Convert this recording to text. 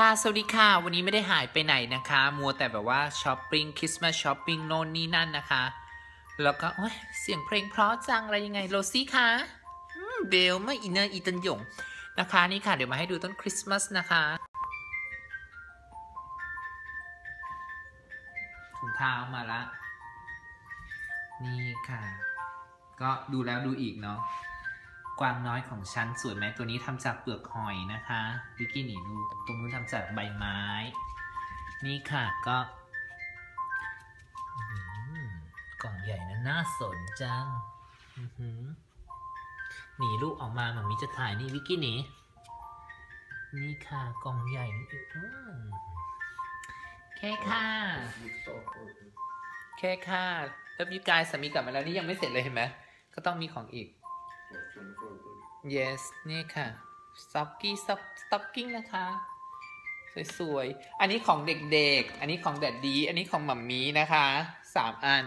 ค่ะ สวัสดีค่ะ วันนี้ไม่ได้หายไปไหนนะคะ มัวแต่แบบว่าช้อปปิ้งคริสต์มาสช้อปปิ้งโน่นนี่นั่นนะคะ แล้วก็โอ้ยเสียงเพลงเพราะจังอะไรยังไงโรซี่คะเบลไม่อินเนอร์อีตันหยงนะคะนี่ค่ะ เดี๋ยวมาให้ดูต้นคริสต์มาสนะคะถุงเท้ามาละ นี่ค่ะ ก็ดูแล้วดูอีกเนาะ กวางน้อยของฉันสวยไหมตัวนี้ทำจากเปลือกหอยนะคะวิกกี้หนีดูตรงนู้นทำจากใบไม้ นี่ค่ะก็กล่องใหญ่นะน่าสนจังหนีลูกออกมาเหมันมีจะถ่ายนี่วิกกี้หนีนี่ค่ะกล่องใหญ่อื้อแค่ค่ะแค่ค่ะแล้วพี่กายสามีกลับมาแล้วนี่ยังไม่เสร็จเลยเห็นไหมก็ต้องมีของอีก yes นี่ค่ะ stocking stocking นะคะ สวยๆ อันนี้ของเด็กๆ อันนี้ของแดดดี อันนี้ของหมัมมี่นะคะสามอัน